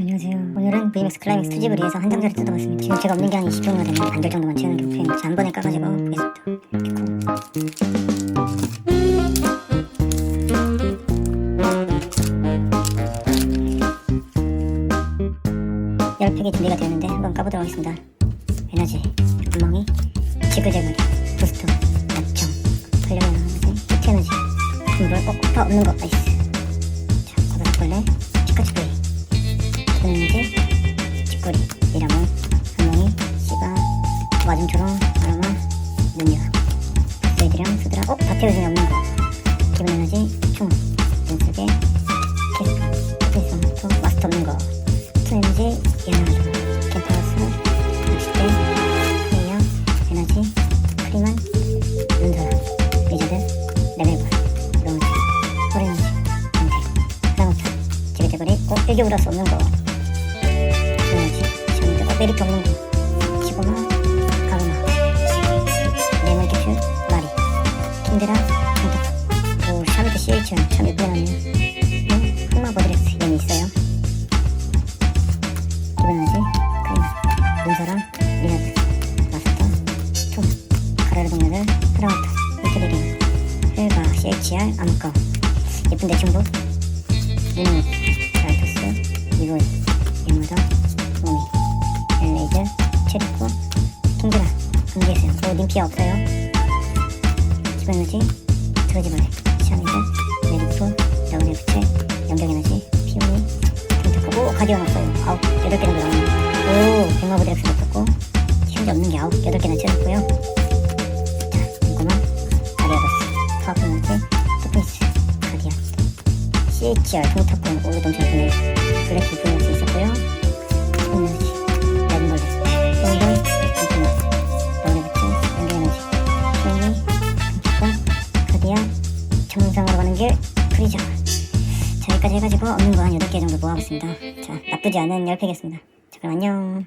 안녕하세요. 오늘은 VMAX 클라이맥스 투집을 위해서 한 장자를 뜯어봤습니다. 지금 제가 없는 게 한 20정도 되는데 반절 정도만 채우는 게 목표입니다. 자, 한 번에 까가지고 보겠습니다. 열 팩이 준비가 되었는데 한번 까보도록 하겠습니다. 에너지, 구멍이, 지그재글, 부스터, 약정, 활력이 나오는 히트 에너지, 어, 오빠 없는 거, 나이스. 자, 고다벌레, 치카치구리, 치구리, 미라몬, 한몽이, 씨바, 와중초롱, 아로마, 눈여, 스웨드랑, 수드라, 어, 다태우 중에 없는 거. 기본 에너지, 총, 눈속에, 캐스카, 스페이스 토 마스터 없는 거. 투 에너지, 예나도, 캠퍼스, 낚싯대, 플레이어, 에너지, 크리만, 눈소라, 리저드, 레벨볼, 로우즈, 호레너지, 인텍, 프라모트, 지그재그리, 어, 일기 플러스 없는 거. 메리트 없는 거. 시고마, 가르마, 레몬 캡슐, 마리, 킨드라, 정토, 오, 샤미드 CH, 참 예쁘게 나네요. 어, 흑마 버드렉스, 얘는 있어요. 기본에너지, 크림, 문서랑 리너드, 마스터, 톰, 가라르 동료들, 프라우터, 인테리리나, 헬가, CHR, 암흑거, 예쁜 대충복, 유니몬, 라이토스, 이보이, 예무더, 모미, 체리코, 킹드라, 금기에서요. 오, 님피아 없어요. 기본에너지, 드러지벌레, 시아미드, 메리토, 라우레 부채, 연경에너지, 피오니, 오, 가디언 없어요. 아홉, 여덟 개 정도 나오네요. 오, 백마브드렉스 없었고, 현재 없는 게 아홉, 여덟 개나 채웠고요. 자, 궁금한 아리아더스, 파워프너지, 토피스, 가디언, CHR, 통타콘, 오르동철 분해, 블랙 기프너스 있었고요. 길, 프리저. 자, 여기까지 해가지고 없는 거 한 8개 정도 모아봤습니다. 자, 나쁘지 않은 10팩이었습니다. 자, 그럼 안녕.